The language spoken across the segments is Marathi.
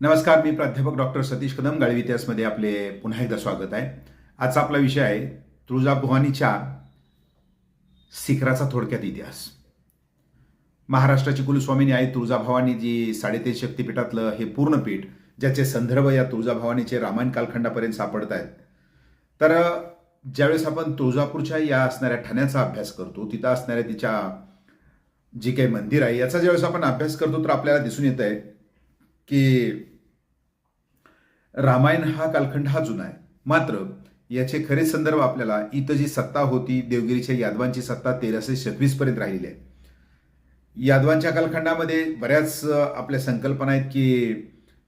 नमस्कार मी प्राध्यापक डॉक्टर सतीश कदम गाळी इतिहासमध्ये आपले पुन्हा एकदा स्वागत आहे. आजचा आपला विषय आहे तुळजाभवानीच्या शिखराचा थोडक्यात इतिहास. महाराष्ट्राची कुलस्वामिनी आहे तुळजाभवानी जी साडेतीन शक्तिपीठातलं हे पूर्ण पीठ ज्याचे संदर्भ या तुळजाभवानीचे रामायण कालखंडापर्यंत सापडत आहेत. तर ज्यावेळेस आपण तुळजापूरच्या या असणाऱ्या ठाण्याचा अभ्यास करतो तिथं असणाऱ्या तिच्या जी काही मंदिर आहे याचा ज्यावेळेस आपण अभ्यास करतो तर आपल्याला दिसून येत आहे की रामायण हा कालखंड हा जुना आहे. मात्र याचे खरे संदर्भ आपल्याला इथं जी सत्ता होती देवगिरीच्या यादवांची सत्ता तेराशे छत्तीस पर्यंत राहिलेली आहे. यादवांच्या कालखंडामध्ये बऱ्याच आपल्या संकल्पना आहेत की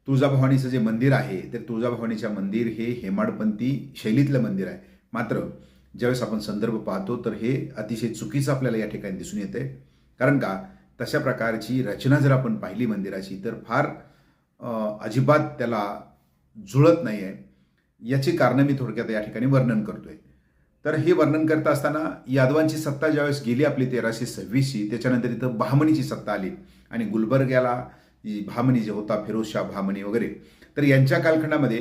तुळजाभवानीचं जे मंदिर आहे तर तुळजाभवानीच्या मंदिर हे हेमाडपंथी शैलीतलं मंदिर आहे. मात्र ज्यावेळेस आपण संदर्भ पाहतो तर हे अतिशय चुकीचं आपल्याला या ठिकाणी दिसून येते कारण का? तशा प्रकारची रचना जर आपण पाहिली मंदिराची तर फार अजिबात त्याला जुळत नाही आहे याची कारणं मी थोडक्यात या ठिकाणी वर्णन करतोय. तर हे वर्णन करत असताना यादवांची सत्ता ज्यावेळेस गेली आपली तेराशे सव्वीसची त्याच्यानंतर इथं भामणीची सत्ता आली. आणि गुलबर्ग्याला भामणी जे होता फिरोजशाह भामणी वगैरे तर यांच्या कालखंडामध्ये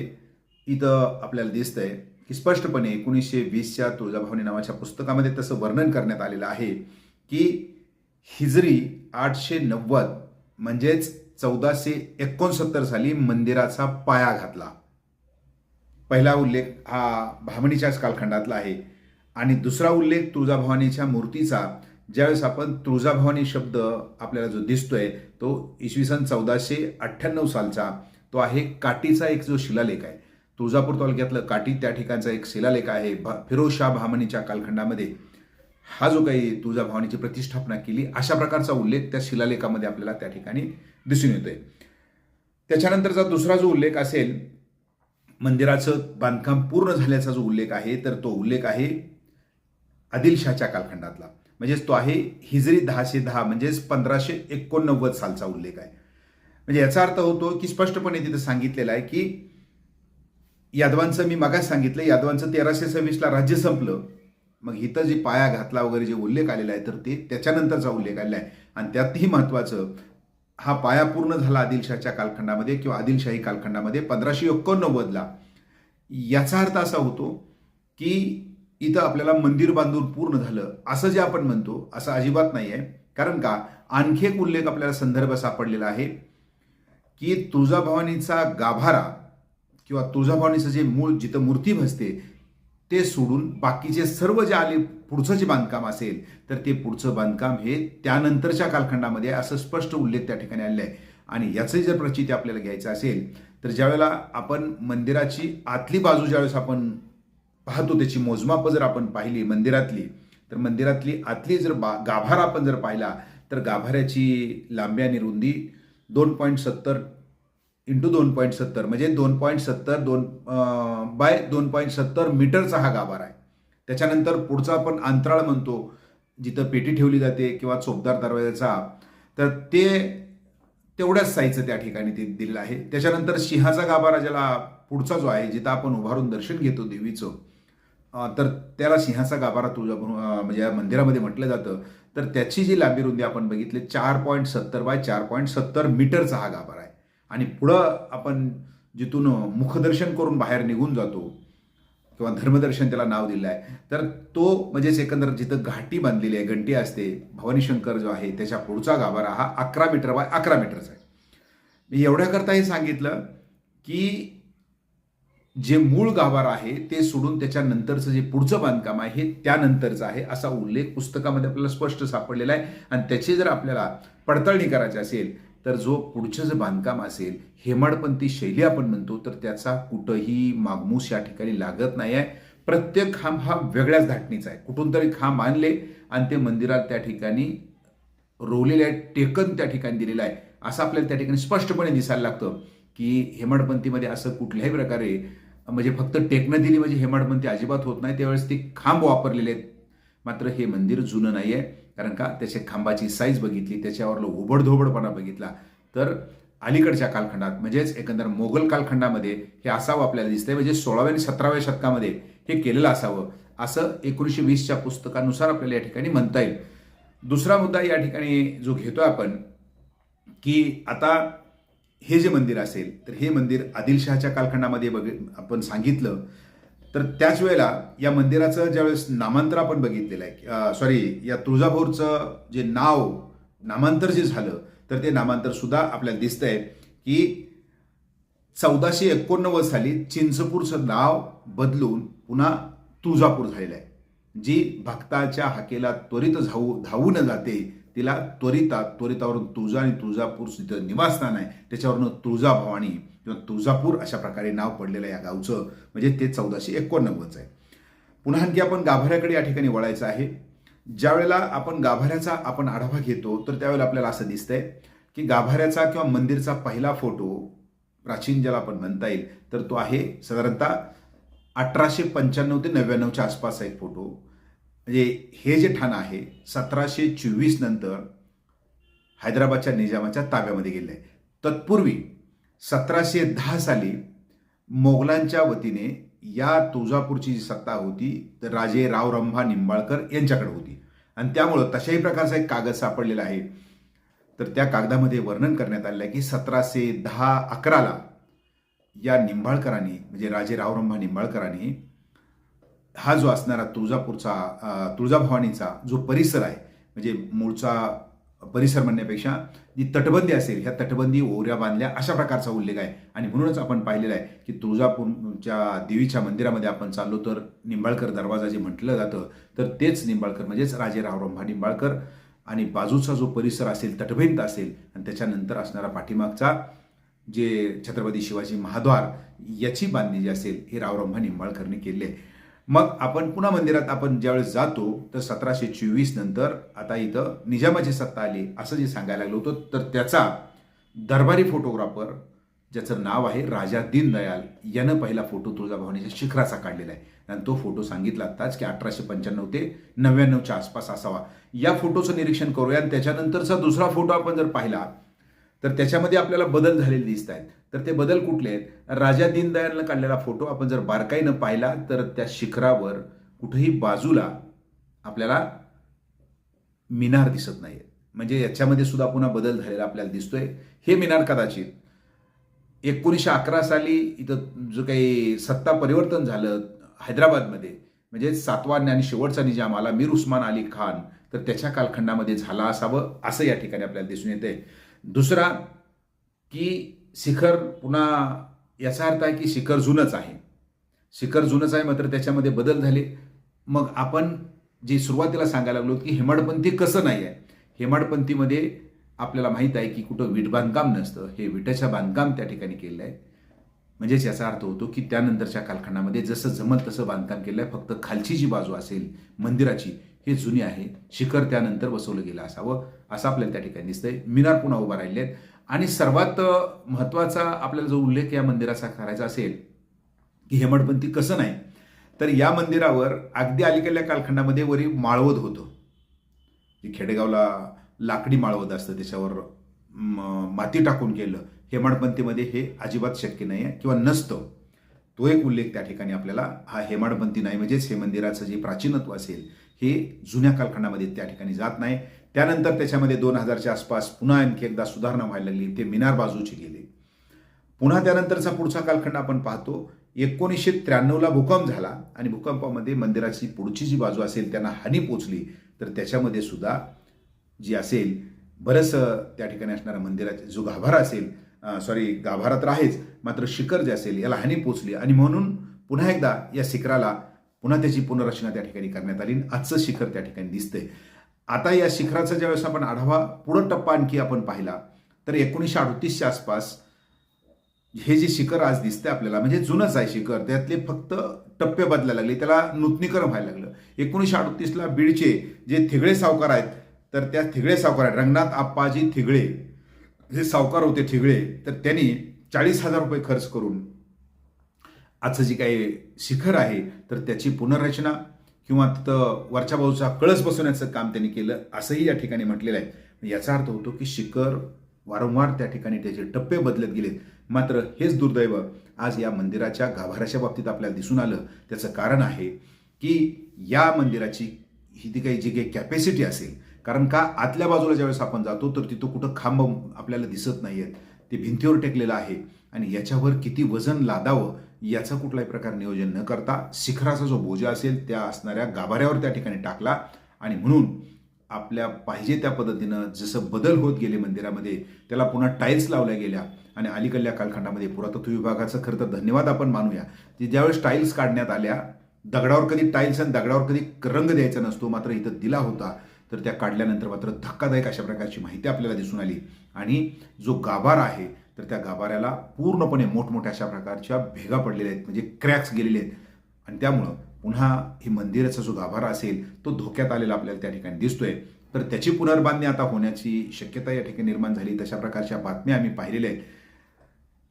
इथं आपल्याला दिसतंय की स्पष्टपणे एकोणीसशे वीसच्या तुळजाभवानी नावाच्या पुस्तकामध्ये तसं वर्णन करण्यात आलेलं आहे की हिजरी आठशे नव्वद म्हणजेच चौदाशे एकोणसत्तर साली मंदिराचा पाया घातला. पहिला उल्लेख हा भामणीच्याच कालखंडातला आहे. आणि दुसरा उल्लेख तुळजाभवानीच्या मूर्तीचा ज्यावेळेस आपण तुळजाभवानी शब्द आपल्याला जो दिसतोय तो इसवी सन चौदाशे अठ्ठ्याण्णव सालचा तो आहे काटीचा एक जो शिलालेख आहे. तुळजापूर तालुक्यातलं काटी त्या ठिकाणचा एक शिलालेख आहे भा फिरोजशाह भामणीच्या कालखंडामध्ये. हा जो काही तुळजाभवानीची प्रतिष्ठापना केली अशा प्रकारचा उल्लेख त्या शिलालेखामध्ये आपल्याला त्या ठिकाणी दिसून येतोय. त्याच्यानंतरचा दुसरा जो उल्लेख असेल मंदिराचं बांधकाम पूर्ण झाल्याचा जो उल्लेख आहे तर तो उल्लेख आहे आदिलशाहच्या कालखंडातला. म्हणजेच तो आहे हिजरी दहाशे दहा म्हणजेच पंधराशे एकोणनव्वद सालचा उल्लेख आहे. म्हणजे याचा अर्थ होतो की स्पष्टपणे तिथं सांगितलेलं आहे की यादवांचं मी मागास सांगितलं यादवांचं तेराशे सव्वीसला राज्य संपलं. मग इथं जे पाया घातला वगैरे जे उल्लेख आलेला आहे तर ते त्याच्यानंतरचा उल्लेख आलेला आहे. आणि त्यातही महत्त्वाचं हा पाया पूर्ण झाला आदिलशाहच्या कालखंडामध्ये किंवा आदिलशाही कालखंडामध्ये पंधराशे एकोणनव्वदला. याचा अर्थ असा होतो की इथं आपल्याला मंदिर बांधून पूर्ण झालं असं जे आपण म्हणतो असं अजिबात नाही आहे. कारण का? आणखी एक उल्लेख आपल्याला संदर्भ सापडलेला आहे की तुळजाभवानीचा गाभारा किंवा तुळजाभवानीचं जे मूळ जिथं मूर्ती भसते ते सोडून बाकीचे सर्व जे आले पुढचं जे बांधकाम असेल तर ते पुढचं बांधकाम हे त्यानंतरच्या कालखंडामध्ये असं स्पष्ट उल्लेख त्या ठिकाणी आलेला आहे. आणि याचं जर प्रचिती आपल्याला घ्यायचं असेल तर ज्यावेळेला आपण मंदिराची आतली बाजू ज्यावेळेस आपण पाहतो त्याची मोजमापं जर आपण पाहिली मंदिरातली तर मंदिरातली आतली जर बा गाभारा आपण जर पाहिला तर गाभाऱ्याची लांबी आणि रुंदी दोन पॉईंट सत्तर इंटू दोन पॉईंट सत्तर. म्हणजे दोन पॉईंट सत्तर दोन बाय दोन पॉईंट सत्तर मीटरचा हा गाभारा आहे. त्याच्यानंतर पुढचा आपण अंतराळ म्हणतो जिथं पेटी ठेवली जाते किंवा चोपदार दरवाजाचा. तर ते तेवढ्याच साईजचं त्या ठिकाणी ते दिलेलं आहे. त्याच्यानंतर सिंहाचा गाभारा ज्याला पुढचा जो आहे जिथं आपण उभारून दर्शन घेतो देवीचं तर त्याला सिंहाचा गाभारा तुळजा म्हणजे या मंदिरामध्ये म्हटलं जातं. तर त्याची जी लांबी रुंदी आपण बघितली चार पॉईंट सत्तर बाय चार पॉईंट सत्तर मीटरचा हा गाभारा आहे. आणि पुढं आपण जिथून मुखदर्शन करून बाहेर निघून जातो किंवा धर्मदर्शन त्याला नाव दिलं आहे तर तो म्हणजेच एकंदर जिथं घाटी बांधलेली आहे घंटी असते भवानी शंकर जो आहे त्याच्या पुढचा गाभारा हा अकरा मीटर बाय अकरा मीटरचा आहे. मी एवढ्याकरता हे सांगितलं की जे मूळ गाभारा आहे ते सोडून त्याच्यानंतरचं जे पुढचं बांधकाम आहे हे त्यानंतरचं आहे असा उल्लेख पुस्तकामध्ये आपल्याला स्पष्ट सापडलेला आहे. आणि त्याची जर आपल्याला पडताळणी करायची असेल तर जो पुढचं जे बांधकाम असेल हेमाडपंथी शैली आपण म्हणतो तर त्याचा कुठंही मागमूस या ठिकाणी लागत नाही आहे. प्रत्येक खांब हा वेगळ्याच धाटणीचा आहे. कुठून तरी खांब आणले आणि ते मंदिरात त्या ठिकाणी रोवलेले आहे टेकन त्या ठिकाणी दिलेलं आहे. असं आपल्याला त्या ठिकाणी स्पष्टपणे दिसायला लागतं की हेमाडपंथीमध्ये असं कुठल्याही प्रकारे म्हणजे फक्त टेकणं दिली म्हणजे हेमाडपंथी अजिबात होत नाही. त्यावेळेस ते खांब वापरलेले आहेत. मात्र हे मंदिर जुनं नाही आहे. कारण का? त्याच्या खांबाची साईज बघितली त्याच्यावरलं उबडधोबडपणा बघितला. तर अलीकडच्या कालखंडात म्हणजेच एकंदर मोगल कालखंडामध्ये हे असावं आपल्याला दिसतंय. म्हणजे सोळाव्या आणि सतराव्या शतकामध्ये हे केलेलं असावं. असं एकोणीसशे वीसच्या पुस्तकानुसार आपल्याला या ठिकाणी म्हणता येईल. दुसरा मुद्दा या ठिकाणी जो घेतोय आपण की आता हे जे मंदिर असेल तर हे मंदिर आदिलशहाच्या कालखंडामध्ये बघ आपण सांगितलं तर त्याच वेळेला या मंदिराचं ज्यावेळेस नामांतर आपण बघितलेलं आहे सॉरी या तुळजाभोरचं जे नाव नामांतर जे झालं तर ते नामांतर सुद्धा आपल्याला दिसतंय की चौदाशे एकोणनव्वद साली चिंचपूरचं नाव बदलून पुन्हा तुळजापूर झालेलं आहे. जी भक्ताच्या हाकेला त्वरित धावू धावू न जाते तिला त्वरिता त्वरितावरून तुळजा आणि तुळजापूर जिथं निवासस्थान आहे त्याच्यावरून तुळजाभवानी किंवा तुळजापूर अशा प्रकारे नाव पडलेलं या गावचं म्हणजे ते चौदाशे एकोणनव्वदचं आहे. पुन्हा आणखी आपण गाभाऱ्याकडे या ठिकाणी वळायचं आहे. ज्यावेळेला आपण गाभाऱ्याचा आपण आढावा घेतो तर त्यावेळेला आपल्याला असं दिसतंय की गाभाऱ्याचा किंवा मंदिरचा पहिला फोटो प्राचीन ज्याला आपण म्हणता येईल तर तो आहे साधारणतः अठराशे पंच्याण्णव ते नव्याण्णवच्या आसपासचा एक फोटो. म्हणजे हे जे ठाणं आहे सतराशे चोवीस नंतर हैदराबादच्या निजामाच्या ताब्यामध्ये गेलं आहे. तत्पूर्वी सतराशे दहा साली मोगलांच्या वतीने या तुळजापूरची जी सत्ता होती तर राजे रावरंभा निंबाळकर यांच्याकडे होती. आणि त्यामुळं तशाही प्रकारचा एक कागद सापडलेला आहे. तर त्या कागदामध्ये वर्णन करण्यात आलेलं आहे की सतराशे दहा अकराला या निंबाळकरांनी म्हणजे राजे रावरंभा निंबाळकरांनी हा जो असणारा तुळजापूरचा तुळजाभवानीचा जो परिसर आहे म्हणजे मूळचा परिसर म्हणण्यापेक्षा जी तटबंदी असेल ह्या तटबंदी ओऱ्या बांधल्या अशा प्रकारचा उल्लेख आहे. आणि म्हणूनच आपण पाहिलेलं आहे की तुळजापूरच्या देवीच्या मंदिरामध्ये आपण चाललो तर निंबाळकर दरवाजा जे म्हटलं जातं तर तेच निंबाळकर म्हणजेच राजे रावरंभा निंबाळकर. आणि बाजूचा जो परिसर असेल तटभिंत असेल आणि त्याच्यानंतर असणारा पाठीमागचा जे छत्रपती शिवाजी महाद्वार याची बांधणी जी असेल हे रावरंभा निंबाळकरने केली आहे. मग आपण पुन्हा मंदिरात आपण ज्यावेळेस जातो तर सतराशे चोवीस नंतर आता इथं निजामाची सत्ता आली असं जे सांगायला लागलं होतं. तर त्याचा दरबारी फोटोग्राफर ज्याचं नाव आहे राजा दीनदयाल यानं पहिला फोटो तुळजाभवानीच्या शिखराचा काढलेला आहे. आणि तो फोटो सांगितला आत्ताच की अठराशे पंच्याण्णव ते नव्याण्णवच्या आसपास असावा. या फोटोचं निरीक्षण करूया आणि त्याच्यानंतरचा दुसरा फोटो आपण जर पाहिला तर त्याच्यामध्ये आपल्याला बदल झालेले दिसत आहेत. तर ते बदल कुठले आहेत? राजा दीनदयालनं काढलेला फोटो आपण जर बारकाईनं पाहिला तर त्या शिखरावर कुठेही बाजूला आपल्याला मिनार दिसत नाही म्हणजे याच्यामध्ये सुद्धा पुन्हा बदल झालेला आपल्याला दिसतोय. हे मिनार कदाचित एकोणीसशे अकरा साली इथं जो काही सत्ता परिवर्तन झालं हैदराबादमध्ये म्हणजे सातवा आणि शेवटचा निजाम आला मीर उस्मान अली खान तर त्याच्या कालखंडामध्ये झाला असावं असं या ठिकाणी आपल्याला दिसून येते दुसरा की शिखर पुन्हा याचा अर्थ आहे की शिखर जुनंच आहे. शिखर जुनंच आहे मात्र त्याच्यामध्ये बदल झाले. मग आपण जी सुरुवातीला सांगायला लागलो की हेमाडपंथी कसं नाही आहे? हेमाडपंथीमध्ये आपल्याला माहीत आहे की कुठं वीट बांधकाम नसतं. हे विटाच्या बांधकाम त्या ठिकाणी केलेलं आहे. म्हणजेच याचा अर्थ होतो की त्यानंतरच्या कालखंडामध्ये जसं जमल तसं बांधकाम केलं आहे. फक्त खालची जी बाजू असेल मंदिराची हे जुनी आहे. शिखर त्यानंतर बसवलं गेलं असावं. असं आपल्याला त्या ठिकाणी दिसतंय. मिनार पुन्हा उभा राहिले आहेत. आणि सर्वात महत्त्वाचा आपल्याला जो उल्लेख या मंदिराचा करायचा असेल की हेमडपंथी कसं नाही तर या मंदिरावर अगदी अलीकडल्या कालखंडामध्ये वरी माळवद होतं. जे खेडेगावला लाकडी माळवद असतं त्याच्यावर म- माती टाकून केलं. हेमाडपंथीमध्ये हे अजिबात शक्य नाही आहे किंवा नसतं. तो एक उल्लेख त्या ठिकाणी आपल्याला हा हेमाडपंथी नाही म्हणजेच हे मंदिराचं जे प्राचीनत्व असेल हे जुन्या कालखंडामध्ये त्या ठिकाणी जात नाही. त्यानंतर त्याच्यामध्ये दोन हजारच्या आसपास पुन्हा आणखी एकदा सुधारणा व्हायला लागली. ते मिनार बाजूचे गेले. पुन्हा त्यानंतरचा पुढचा कालखंड आपण पाहतो. एकोणीसशे त्र्याण्णवला भूकंप झाला आणि भूकंपामध्ये मंदिराची पुढची जी बाजू असेल त्यांना हानी पोचली तर त्याच्यामध्ये सुद्धा जी असेल बरंचसं त्या ठिकाणी असणारा मंदिराचा जो गाभारा असेल सॉरी गाभारा तर आहेच मात्र शिखर जे असेल याला हानी पोचली आणि म्हणून पुन्हा एकदा या शिखराला पुन्हा त्याची पुनर्रचना त्या ठिकाणी करण्यात आली आजचं शिखर त्या ठिकाणी दिसतंय. आता या शिखराचा ज्यावेळेस आपण आढावा पुढं टप्पा आणखी आपण पाहिला तर एकोणीसशे अडतीसच्या आसपास हे जे शिखर आज दिसतंय आपल्याला म्हणजे जुनंच आहे शिखर त्यातले फक्त टप्पे बदलायला लागले त्याला नूतनीकरण व्हायला लागलं. एकोणीसशे अडतीसला बीडचे जे थिगळे सावकार आहेत तर त्या थिगळे सावकार आहेत रंगनाथ आप्पाजी थिगळे. जे सावकार होते थिगळे तर त्यांनी चाळीस हजार रुपये खर्च करून आजचं जे काही शिखर आहे तर त्याची पुनर्रचना किंवा तिथं वरच्या बाजूचा कळस बसवण्याचं काम त्यांनी केलं असंही या ठिकाणी म्हटलेलं आहे. म्हणजे याचा अर्थ होतो की शिखर वारंवार त्या ठिकाणी त्याचे टप्पे बदलत गेलेत. मात्र हेच दुर्दैव आज या मंदिराच्या गाभाऱ्याच्या बाबतीत आपल्याला दिसून आलं. त्याचं कारण आहे की या मंदिराची ही ती काही जी काही कॅपॅसिटी असेल कारण का आतल्या बाजूला ज्यावेळेस आपण जातो तर तिथं कुठं खांब आपल्याला दिसत नाही आहेत ते भिंतीवर टेकलेलं आहे आणि याच्यावर किती वजन लादावं याचा कुठलाही प्रकार नियोजन न करता शिखराचा जो बोजा असेल त्या असणाऱ्या गाभाऱ्यावर त्या ठिकाणी टाकला. आणि म्हणून आपल्या पाहिजे त्या पद्धतीनं जसं बदल होत गेले मंदिरामध्ये त्याला पुन्हा टाईल्स लावल्या गेल्या. आणि अलीकडल्या कालखंडामध्ये पुरातत्व विभागाचं खरं तर धन्यवाद आपण मानूया. की ज्यावेळेस टाईल्स काढण्यात आल्या दगडावर कधी टाईल्स आणि दगडावर कधी रंग द्यायचा नसतो मात्र इथं दिला होता. तर त्या काढल्यानंतर मात्र धक्कादायक अशा प्रकारची माहिती आपल्याला दिसून आली. आणि जो गाभारा आहे तर त्या गाभाऱ्याला पूर्णपणे मोठमोठ्या अशा प्रकारच्या भेगा पडलेल्या आहेत म्हणजे क्रॅक्स गेलेले आहेत. आणि त्यामुळं पुन्हा ही मंदिराचा जो गाभारा असेल तो धोक्यात आलेला आपल्याला त्या ठिकाणी दिसतोय. तर त्याची पुनर्बांधणी आता होण्याची शक्यता या ठिकाणी निर्माण झाली तशा प्रकारच्या बातम्या आम्ही पाहिलेल्या आहेत.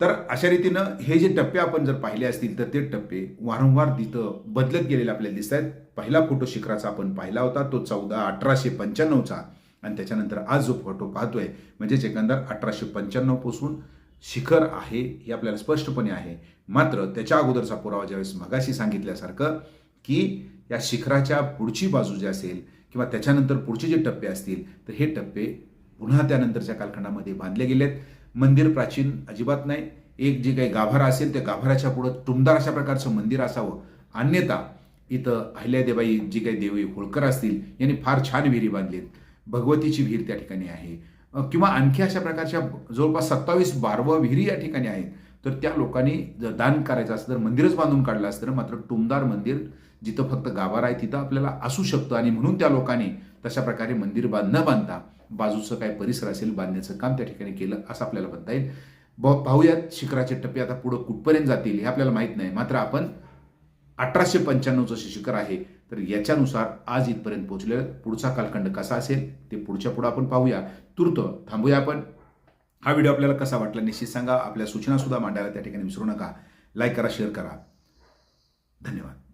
तर अशा रीतीनं हे जे टप्पे आपण जर पाहिले असतील तर ते टप्पे वारंवार तिथं बदलत गेलेले आपल्याला दिसत आहेत. पहिला फोटो शिखराचा आपण पाहिला होता तो चौदा अठराशे पंच्याण्णवचा. आणि त्याच्यानंतर आज जो फोटो पाहतोय म्हणजेच एकंदर अठराशे पंच्याण्णवपासून शिखर आहे हे आपल्याला स्पष्टपणे आहे. मात्र त्याच्या अगोदरचा पुरावा ज्यावेळेस मगाशी सांगितल्यासारखं की या शिखराच्या पुढची बाजू जी असेल किंवा त्याच्यानंतर पुढचे जे टप्पे असतील तर हे टप्पे पुन्हा त्यानंतरच्या कालखंडामध्ये बांधले गेलेत. मंदिर प्राचीन अजिबात नाही. एक जे काही गाभारा असेल त्या गाभाराच्या पुढं टुमदार अशा प्रकारचं मंदिर असावं. अन्यथा इथं अहिल्यादेबाई जी काही देवी होळकर असतील यांनी फार छान विहिरी बांधलीत. भगवतीची विहीर त्या ठिकाणी आहे. किंवा आणखी अशा प्रकारच्या जवळपास सत्तावीस बारवं विहिरी या ठिकाणी आहेत तर त्या लोकांनी जर दान करायचं असतं तर मंदिरच बांधून काढलं असतं मात्र टुमदार मंदिर जिथं फक्त गाभारा आहे तिथं आपल्याला असू शकतं आणि म्हणून त्या लोकांनी तशा प्रकारे मंदिर बांध न बांधता बाजूचं काय परिसर असेल बांधण्याचं काम त्या ठिकाणी केलं असं आपल्याला म्हणता येईल. पाहूयात शिखराचे टप्पे आता पुढं कुठपर्यंत जातील हे आपल्याला माहीत नाही मात्र आपण अठराशे पंच्याण्णवचं शिखर आहे तर याच्यानुसार आज इथपर्यंत पोहोचले पुढचा कालखंड कसा असेल ते पुढच्या पुढं आपण पाहूया. तूर्त थांबूया आपण. हा व्हिडिओ आपल्याला कसा वाटला निश्चित सांगा. आपल्या सूचनासुद्धा मांडायला त्या ठिकाणी विसरू नका. लाईक करा शेअर करा. धन्यवाद.